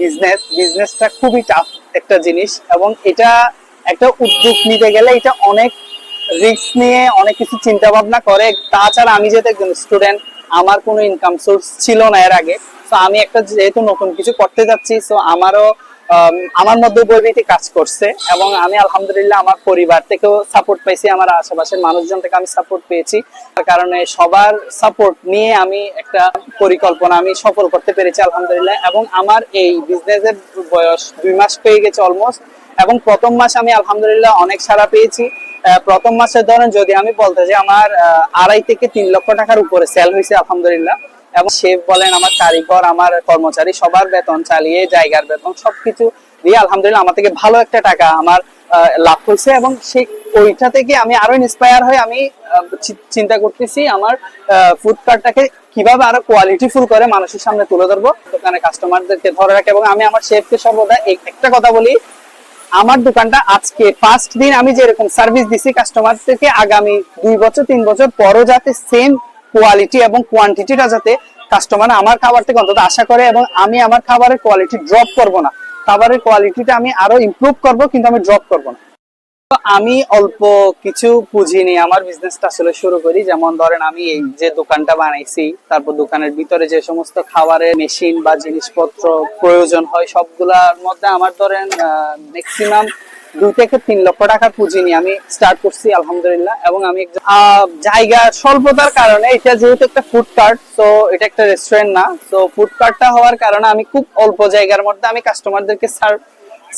Business বিজনেসটা খুবই tough একটা জিনিস এবং এটা একটা উদ্যোগ নিতে গেলে এটা অনেক রিস্ক নিয়ে অনেক কিছু চিন্তা ভাবনা করে। তাছাড়া আমি যেহেতু একজন স্টুডেন্ট আমার কোনো ইনকাম সোর্স ছিল না এর আগে। তো আমি একটা যেহেতু নতুন কিছু করতে যাচ্ছি তো আমারও আম, আমার মধ্যে বইবিতি কাজ করছে এবং আমি আলহামদুলিল্লাহ আমার পরিবার থেকেও সাপোর্ট পাইছি, আমার আশেপাশের মানুষজন থেকে আমি সাপোর্ট পেয়েছি। তার কারণে সবার সাপোর্ট নিয়ে আমি একটা পরিকল্পনা আমি সফল করতে পেরেছি আলহামদুলিল্লাহ এবং আমার এই বিজনেসের বয়স দুই মাস পেয়ে গেছে অলমোস্ট এবং প্রথম মাস আমি আলহামদুলিল্লাহ অনেক সারা পেয়েছি। প্রথম মাসের ধরেন যদি আমি বলতে যে আমার আড়াই থেকে তিন লক্ষ টাকার উপরে সেল হয়েছে আলহামদুলিল্লাহ। এবং শেফ বলেন, আমার কারিগর, আমার কর্মচারী, সবার বেতন চালিয়ে, জায়গার বেতন সবকিছু দিয়ে আলহামদুলিল্লাহ আমার থেকে ভালো একটা টাকা আমার লাভ হয়েছে এবং সেই, ওইটা থেকে আমি আরও ইন্সপায়ার হয়ে আমি চিন্তা করতেছি আমার ফুড কার্টটাকে কীভাবে আরও কোয়ালিটি ফুল করে মানুষের সামনে তুলে ধরবো। দোকানে কাস্টমারদেরকে ধরে রাখে এবং আমি আমার শেফকে সর্বদা এক- একটা কথা বলি, আমার দোকানটা আজকে ফার্স্ট দিন আমি যেরকম সার্ভিস দিছি কাস্টমার থেকে আগামী দুই বছর, তিন বছর পরও যাতে সেম কোয়ালিটি এবং কোয়ান্টিটিটা যাতে কাস্টমার আমার খাবার থেকে অন্তত আশা করে এবং আমি আমার খাবারের কোয়ালিটি ড্রপ করব না। খাবারের কোয়ালিটিটা আমি আরও ইমপ্রুভ করব, কিন্তু আমি ড্রপ করব না। আমি অল্প কিছু পুঁজি নিয়ে আমার বিজনেসটা আসলে শুরু করি। যেমন ধরেন আমি এই যে দোকানটা বানাইছি, তারপর দোকানের ভিতরে যে সমস্ত খাবারের মেশিন বা জিনিসপত্র প্রয়োজন হয়, সবগুলার মধ্যে আমার ধরেন ম্যাক্সিমাম দুই থেকে তিন লক্ষ টাকার পুঁজি নিয়ে আমি স্টার্ট করছি, আলহামদুলিল্লাহ। এবং আমি জায়গা স্বল্পতার কারণে এটা যেহেতু একটা ফুড কার্ট তো এটা একটা রেস্টুরেন্ট না। তো ফুড কার্টটা হওয়ার কারণে আমি খুব অল্প জায়গার মধ্যে আমি কাস্টমারদেরকে সার্ভ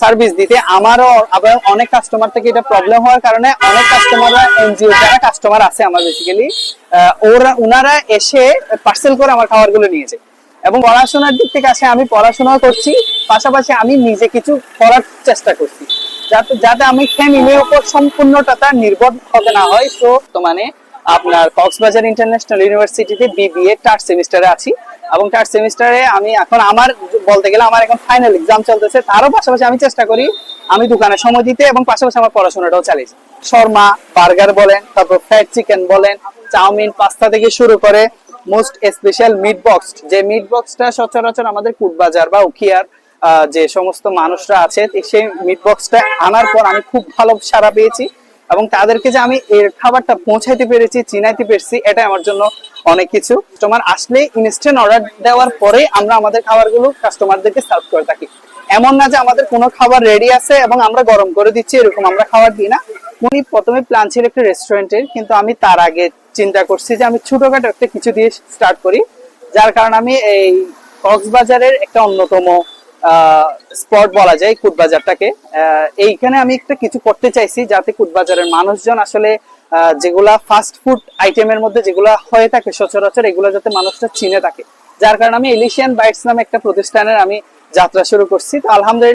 সার্ভিস দিতে। আমারও আবার অনেক কাস্টমার থেকে এটা প্রবলেম হওয়ার কারণে অনেক কাস্টমাররা এনজিও যারা কাস্টমার আছে আমার বেসিক্যালি ওরা ওনারা এসে পার্সেল করে আমার খাবারগুলো নিয়ে যায়। এবং পড়াশোনার দিক থেকে আসে, আমি পড়াশোনাও করছি, পাশাপাশি আমি নিজে কিছু করার চেষ্টা করছি। যাতে যাতে আমি ফ্যামিলির উপর সম্পূর্ণটা নির্ভর হতে না হয় তো মানে আপনার কক্সবাজার ইন্টারন্যাশনাল ইউনিভার্সিটিতে বিবিএ থার্ড সেমিস্টারে আছি এবং থার্ড সেমিস্টারে আমি এখন আমার বলতে গেলে আমার এখন ফাইনাল এক্সাম চলতেছে। তারও পাশাপাশি আমি চেষ্টা করি আমি দোকানে সময় দিতে এবং পাশাপাশি আমার পড়াশোনাটাও চালিয়েছি শর্মা, বার্গার বলেন, তারপর ফ্রাইড চিকেন বলেন, চাউমিন পাস্তা থেকে শুরু করে মোস্ট স্পেশাল মিট বক্স যে মিট বক্সটা সচরাচর আমাদের কুটবাজার বা উখিয়ার যে সমস্ত মানুষরা আছে সেই মিট বক্সটা আনার পর আমি খুব ভালো সাড়া পেয়েছি এবং তাদেরকে যে আমি এর খাবারটা পৌঁছাইতে পেরেছি, চিনাইতে পেরেছি এটা আমার জন্য অনেক কিছু। কাস্টমার আসলে ইনস্ট্যান্ট অর্ডার দেওয়ার পরে আমরা আমাদের খাবারগুলো কাস্টমারদেরকে সার্ভ করে থাকি। এমন না যে আমাদের কোনো খাবার রেডি আছে এবং আমরা গরম করে দিচ্ছি, এরকম আমরা খাবার দিই না। উনি প্রথমে প্ল্যান ছিল একটা রেস্টুরেন্টের কিন্তু আমি তার আগে চিন্তা করছি যে আমি ছোটখাটো একটা কিছু দিয়ে স্টার্ট করি। যার কারণে আমি এই কক্সবাজারের একটা অন্যতম স্পট বলা যায় কুটবাজারটাকে এইখানে আমি একটা কিছু করতে চাইছি যাতে কুটবাজারের মানুষজন আসলে যেগুলা ফাস্ট ফুড আইটেমের মধ্যে যেগুলা হয়ে থাকে সচরাচর, এগুলো যাতে মানুষটা চিনে থাকে। যার কারণে আমি এলিশিয়ান বাইটস নামে একটা প্রতিষ্ঠানের আমি যাত্রা শুরু করছি। তো আলহামদুলিল্লাহ